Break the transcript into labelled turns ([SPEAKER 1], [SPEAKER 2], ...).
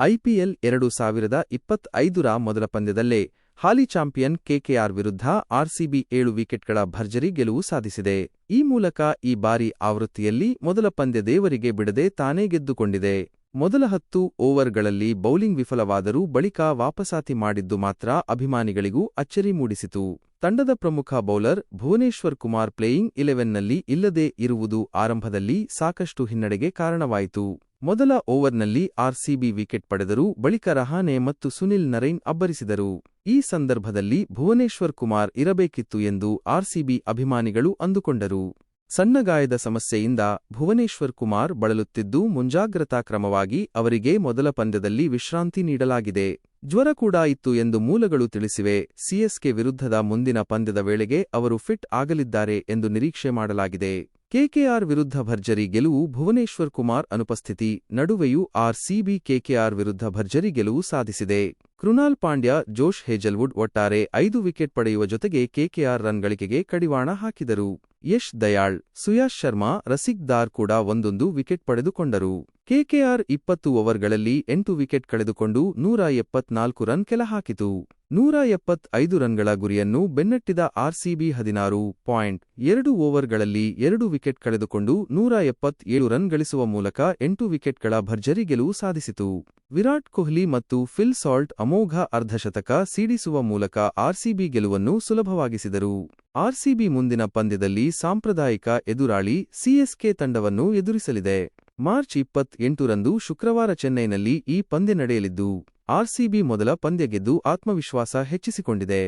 [SPEAKER 1] IPL ಎರಡು ಸಾವಿರದ ಇಪ್ಪತ್ತೈದರ ಮೊದಲ ಪಂದ್ಯದಲ್ಲೇ ಹಾಲಿ ಚಾಂಪಿಯನ್ ಕೆಕೆಆರ್ ವಿರುದ್ಧ ಆರ್ಸಿಬಿ ಏಳು ವಿಕೆಟ್ಗಳ ಭರ್ಜರಿ ಗೆಲುವು ಸಾಧಿಸಿದೆ. ಈ ಮೂಲಕ ಈ ಬಾರಿ ಆವೃತ್ತಿಯಲ್ಲಿ ಮೊದಲ ಪಂದ್ಯ ದೇವರಿಗೆ ಬಿಡದೆ ತಾನೇ ಗೆದ್ದುಕೊಂಡಿದೆ. ಮೊದಲ ಹತ್ತು ಓವರ್ಗಳಲ್ಲಿ ಬೌಲಿಂಗ್ ವಿಫಲವಾದರೂ ಬಳಿಕ ವಾಪಸಾತಿ ಮಾಡಿದ್ದು ಮಾತ್ರ ಅಭಿಮಾನಿಗಳಿಗೂ ಅಚ್ಚರಿ ಮೂಡಿಸಿತು. ತಂಡದ ಪ್ರಮುಖ ಬೌಲರ್ ಭುವನೇಶ್ವರ್ ಕುಮಾರ್ ಪ್ಲೇಯಿಂಗ್ ಇಲೆವೆನ್ನಲ್ಲಿ ಇಲ್ಲದೇ ಇರುವುದು ಆರಂಭದಲ್ಲಿ ಸಾಕಷ್ಟು ಹಿನ್ನಡೆಗೆ ಕಾರಣವಾಯಿತು. ಮೊದಲ ಓವರ್ನಲ್ಲಿ ಆರ್ಸಿಬಿ ವಿಕೆಟ್ ಪಡೆದರು ಬಳಿಕ ರಹಾನೆ ಮತ್ತು ಸುನಿಲ್ ನರೈನ್ ಅಬ್ಬರಿಸಿದರು. ಈ ಸಂದರ್ಭದಲ್ಲಿ ಭುವನೇಶ್ವರ್ ಕುಮಾರ್ ಇರಬೇಕಿತ್ತು ಎಂದು ಆರ್ಸಿಬಿ ಅಭಿಮಾನಿಗಳು ಅಂದುಕೊಂಡರು. ಸಣ್ಣಗಾಯದ ಸಮಸ್ಯೆಯಿಂದ ಭುವನೇಶ್ವರ್ ಕುಮಾರ್ ಬಳಲುತ್ತಿದ್ದು ಮುಂಜಾಗ್ರತಾ ಕ್ರಮವಾಗಿ ಅವರಿಗೆ ಮೊದಲ ಪಂದ್ಯದಲ್ಲಿ ವಿಶ್ರಾಂತಿ ನೀಡಲಾಗಿದೆ. ಜ್ವರ ಕೂಡ ಇತ್ತು ಎಂದು ಮೂಲಗಳು ತಿಳಿಸಿವೆ. ಸಿಎಸ್ಕೆ ವಿರುದ್ಧದ ಮುಂದಿನ ಪಂದ್ಯದ ವೇಳೆಗೆ ಅವರು ಫಿಟ್ ಆಗಲಿದ್ದಾರೆ ಎಂದು ನಿರೀಕ್ಷೆ ಮಾಡಲಾಗಿದೆ. ಕೆಕೆಆರ್ ವಿರುದ್ಧ ಭರ್ಜರಿ ಗೆಲುವು ಭುವನೇಶ್ವರ್ ಕುಮಾರ್ ಅನುಪಸ್ಥಿತಿ ನಡುವೆಯೂ ಆರ್ಸಿಬಿ ಕೆಕೆಆರ್ ವಿರುದ್ಧ ಭರ್ಜರಿ ಗೆಲುವು ಸಾಧಿಸಿದೆ. ಕೃಣಾಲ್ ಪಾಂಡ್ಯ, ಜೋಶ್ ಹೇಜಲ್ವುಡ್ ಒಟ್ಟಾರೆ ಐದು ವಿಕೆಟ್ ಪಡೆಯುವ ಜೊತೆಗೆ ಕೆಕೆಆರ್ ರನ್ ಗಳಿಕೆಗೆ ಕಡಿವಾಣ ಹಾಕಿದರು. ಯಶ್ ದಯಾಳ್, ಸುಯಾಶ್ ಶರ್ಮಾ, ರಸಿಕ್ ದಾರ್ ಕೂಡ ಒಂದೊಂದು ವಿಕೆಟ್ ಪಡೆದುಕೊಂಡರು. ಕೆಕೆಆರ್ ಇಪ್ಪತ್ತು ಓವರ್ಗಳಲ್ಲಿ ಎಂಟು ವಿಕೆಟ್ ಕಳೆದುಕೊಂಡು ನೂರ ಎಪ್ಪತ್ನಾಲ್ಕು ರನ್ ಕೆಲಹಾಕಿತು ನೂರ ಎಪ್ಪತ್ತೈದು ರನ್ಗಳ ಗುರಿಯನ್ನು ಬೆನ್ನಟ್ಟಿದ ಆರ್ಸಿಬಿ ಹದಿನಾರು ಪಾಯಿಂಟ್ ಎರಡು ಓವರ್ಗಳಲ್ಲಿ ಎರಡು ವಿಕೆಟ್ ಕಳೆದುಕೊಂಡು ನೂರ ಎಪ್ಪತ್ತೇಳು ರನ್ ಗಳಿಸುವ ಮೂಲಕ ಎಂಟು ವಿಕೆಟ್ಗಳ ಭರ್ಜರಿ ಗೆಲುವು ಸಾಧಿಸಿತು. ವಿರಾಟ್ ಕೊಹ್ಲಿ ಮತ್ತು ಫಿಲ್ ಸಾಲ್ಟ್ ಅಮೋಘ ಅರ್ಧಶತಕ ಸಿಡಿಸುವ ಮೂಲಕ ಆರ್ಸಿಬಿ ಗೆಲುವನ್ನು ಸುಲಭವಾಗಿಸಿದರು. ಆರ್ಸಿಬಿ ಮುಂದಿನ ಪಂದ್ಯದಲ್ಲಿ ಸಾಂಪ್ರದಾಯಿಕ ಎದುರಾಳಿ ಸಿಎಸ್ಕೆ ತಂಡವನ್ನು ಎದುರಿಸಲಿದೆ. ಮಾರ್ಚ್ ಇಪ್ಪತ್ತೆಂಟರಂದು ಶುಕ್ರವಾರ ಚೆನ್ನೈನಲ್ಲಿ ಈ ಪಂದ್ಯ ನಡೆಯಲಿದ್ದು, ಆರ್ಸಿಬಿ ಮೊದಲ ಪಂದ್ಯ ಗೆದ್ದು ಆತ್ಮವಿಶ್ವಾಸ ಹೆಚ್ಚಿಸಿಕೊಂಡಿದೆ.